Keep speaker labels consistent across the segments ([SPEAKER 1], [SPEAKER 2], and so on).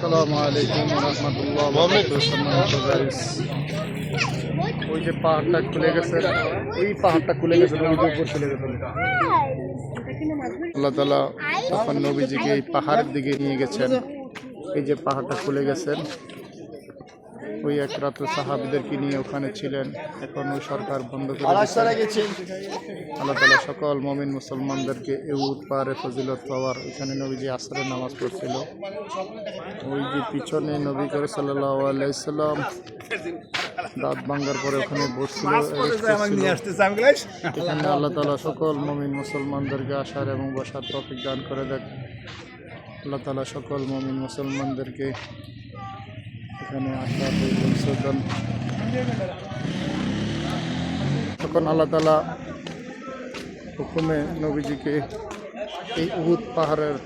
[SPEAKER 1] আসসালামু আলাইকুম রহমতুল্লাহ ওই যে পাহাড়টা খুলে গেছে, ওই পাহাড়টা খুলে গেছে উপর চলে গেছে। আল্লাহ তালা তখন নবীজিকে এই পাহাড়ের দিকে নিয়ে গেছেন। এই যে পাহাড়টা খুলে গেছেন ওই এক রাত্র সাহাবিদেরকে নিয়ে ওখানে ছিলেন। এখন ওই সরকার বন্ধ করে। আল্লাহ তালা সকল মমিন মুসলমানদেরকে এউদ পাহাড়ে ফজিলত পাওয়ার এখানে নবীজি আসরের নামাজ পড়ছিল। ওই যে পিছনে নবী করে সাল্লাহ আলাইসাল্লাম দাঁত ভাঙ্গার পরে ওখানে বসছিল এখানে আল্লাহ তালা সকল মমিন মুসলমানদেরকে আসার এবং বসার তফিক দান করে দেখ আল্লাহ তালা সকল মমিন মুসলমানদেরকে এখানে আসার দান তখন আল্লাহ তালা হুকুমে নবীজিকে এই উহুদ পাহাড়ের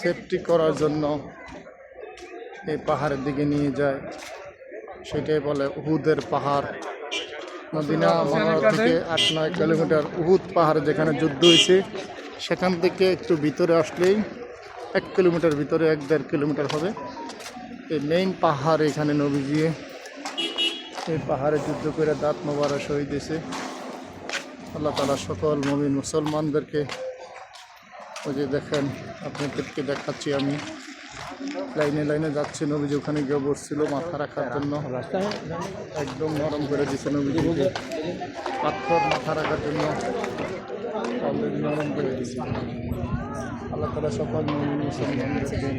[SPEAKER 1] সেফটি করার জন্য এই পাহাড়ের দিকে নিয়ে যায়। সেটাই বলে উহুদের পাহাড়। মদিনা মনোহর থেকে আট নয় কিলোমিটার উহুদ পাহাড় যেখানে যুদ্ধ হয়েছে, সেখান থেকে একটু ভিতরে আসলেই এক কিলোমিটার ভিতরে এক দেড় কিলোমিটার হবে। এই মেইন পাহাড় এখানে নবীজি। এই পাহাড়ে যুদ্ধ করে দাঁত মোবারা শহীদ দিয়েছে আল্লাহ তালা সকল মমিন মুসলমানদেরকে, ওই যে দেখেন, আপনাদেরকে দেখাচ্ছি আমি। লাইনে লাইনে যাচ্ছে নবীজি, ওখানে গিয়ে বসছিল মাথা রাখার জন্য। একদম নরম করে দিচ্ছে নবীজিকে। পাথর মাথা রাখার জন্য নরম করে দিচ্ছে আল্লাহ তালা সকল মুসলমানদেরকে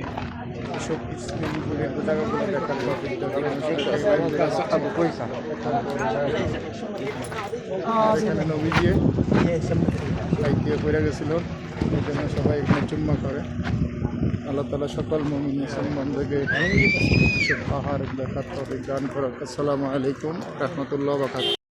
[SPEAKER 1] লাইট দিয়ে জন্য সবাই এখানে চুম্মা করে আল্লাহ তালা সকল মমিন মুসলমানদেরকে পাহাড় দেখার তৌফিক দান করুন আসসালামু আলাইকুম রহমতুল্লাহ বাকাত